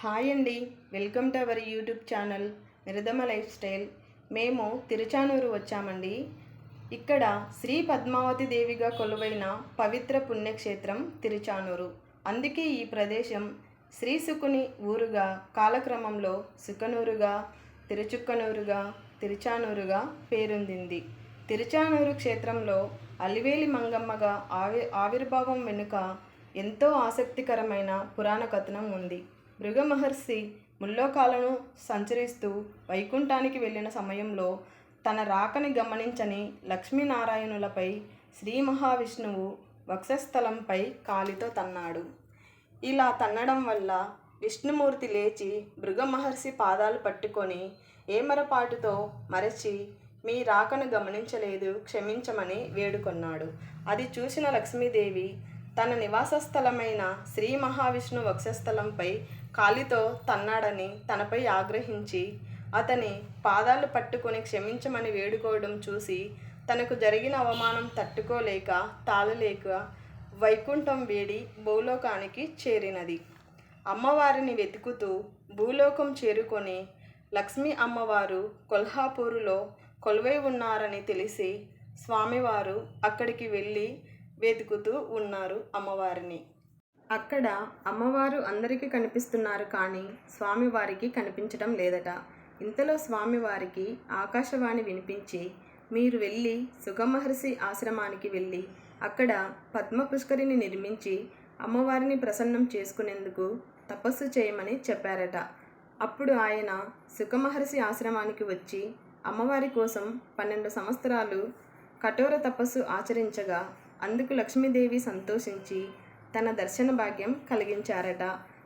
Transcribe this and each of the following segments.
Hi అండి. Welcome to our YouTube channel నిరదమ lifestyle. మేము తిరుచానూరు వచ్చామండి. ఇక్కడ శ్రీ పద్మావతి దేవిగా కొలువైన పవిత్ర పుణ్యక్షేత్రం తిరుచానూరు. అందుకే ఈ ప్రదేశం శ్రీ సుకుని ఊరుగా కాలక్రమంలో సుకనూరుగా తిరుచుక్కనూరుగా తిరుచానూరుగా పేరొందింది. తిరుచానూరు క్షేత్రంలో అలివేలి మంగమ్మగా ఆవి ఆవిర్భావం వెనుక ఎంతో ఆసక్తికరమైన పురాణ కథనం ఉంది. భృగ మహర్షి ముల్లోకాలను సంచరిస్తూ వైకుంఠానికి వెళ్ళిన సమయంలో తన రాకని గమనించని లక్ష్మీనారాయణులపై శ్రీ మహావిష్ణువు వక్షస్థలంపై కాలితో తన్నాడు. ఇలా తన్నడం వల్ల విష్ణుమూర్తి లేచి మహర్షి పాదాలు పట్టుకొని ఏమరపాటుతో మరచి మీ రాకను గమనించలేదు క్షమించమని వేడుకొన్నాడు. అది చూసిన లక్ష్మీదేవి తన నివాస స్థలమైన శ్రీ మహావిష్ణు వక్షస్థలంపై కాలితో తన్నాడని తనపై ఆగ్రహించి అతని పాదాలు పట్టుకొని క్షమించమని వేడుకోవడం చూసి తనకు జరిగిన అవమానం తట్టుకోలేక తాళలేక వైకుంఠం వేడి భూలోకానికి చేరినది. అమ్మవారిని వెతుకుతూ భూలోకం చేరుకొని లక్ష్మీ అమ్మవారు కొల్హాపూరులో కొలువై ఉన్నారని తెలిసి స్వామివారు అక్కడికి వెళ్ళి వెతుకుతూ ఉన్నారు అమ్మవారిని. అక్కడ అమ్మవారు అందరికీ కనిపిస్తున్నారు కానీ స్వామివారికి కనిపించడం లేదట. ఇంతలో స్వామివారికి ఆకాశవాణి వినిపించి మీరు వెళ్ళి సుగమహర్షి ఆశ్రమానికి వెళ్ళి అక్కడ పద్మ పుష్కరిని నిర్మించి అమ్మవారిని ప్రసన్నం చేసుకునేందుకు తపస్సు చేయమని చెప్పారట. అప్పుడు ఆయన సుఖమహర్షి ఆశ్రమానికి వచ్చి అమ్మవారి కోసం పన్నెండు సంవత్సరాలు కఠోర తపస్సు ఆచరించగా అందుకు లక్ష్మీదేవి సంతోషించి తన దర్శన భాగ్యం కలిగించారట.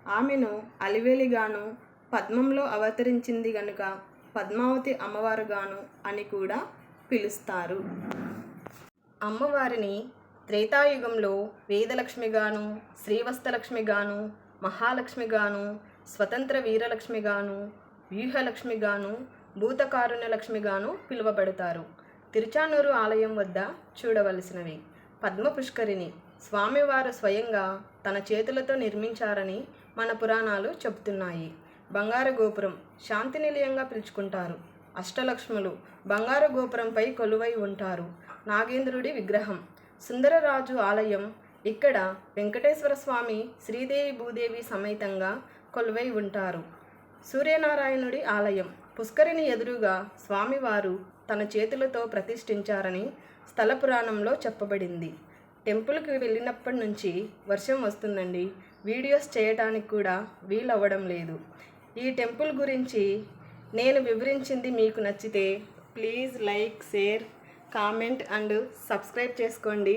ఆమెను అలివేలిగాను పద్మంలో అవతరించింది గనుక పద్మావతి అమ్మవారుగాను అని కూడా పిలుస్తారు. అమ్మవారిని త్రేతాయుగంలో వేదలక్ష్మిగాను శ్రీవస్తలక్ష్మిగాను మహాలక్ష్మిగాను స్వతంత్ర వీరలక్ష్మిగాను వ్యూహలక్ష్మిగాను భూతకారుణ్యలక్ష్మిగాను పిలువబడతారు. తిరుచానూరు ఆలయం వద్ద చూడవలసినవి. పద్మ పుష్కరిణి స్వామివారు స్వయంగా తన చేతులతో నిర్మించారని మన పురాణాలు చెబుతున్నాయి. బంగారు గోపురం శాంతి నిలయంగా పిలుచుకుంటారు. అష్టలక్ష్ములు బంగారు గోపురంపై కొలువై ఉంటారు. నాగేంద్రుడి విగ్రహం సుందరరాజు ఆలయం ఇక్కడ వెంకటేశ్వర స్వామి శ్రీదేవి భూదేవి సమేతంగా కొలువై ఉంటారు. సూర్యనారాయణుడి ఆలయం పుష్కరిని ఎదురుగా స్వామివారు తన చేతులతో ప్రతిష్ఠించారని స్థల పురాణంలో చెప్పబడింది. టెంపుల్కి వెళ్ళినప్పటి నుంచి వర్షం వస్తుందండి. వీడియోస్ చేయటానికి కూడా వీలవ్వడం లేదు. ఈ టెంపుల్ గురించి నేను వివరించింది మీకు నచ్చితే please like share comment and subscribe చేసుకోండి.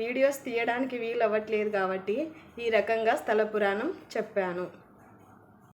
వీడియోస్ తీయడానికి వీలు అవ్వట్లేదు కాబట్టి ఈ రకంగా స్థల పురాణం చెప్పాను.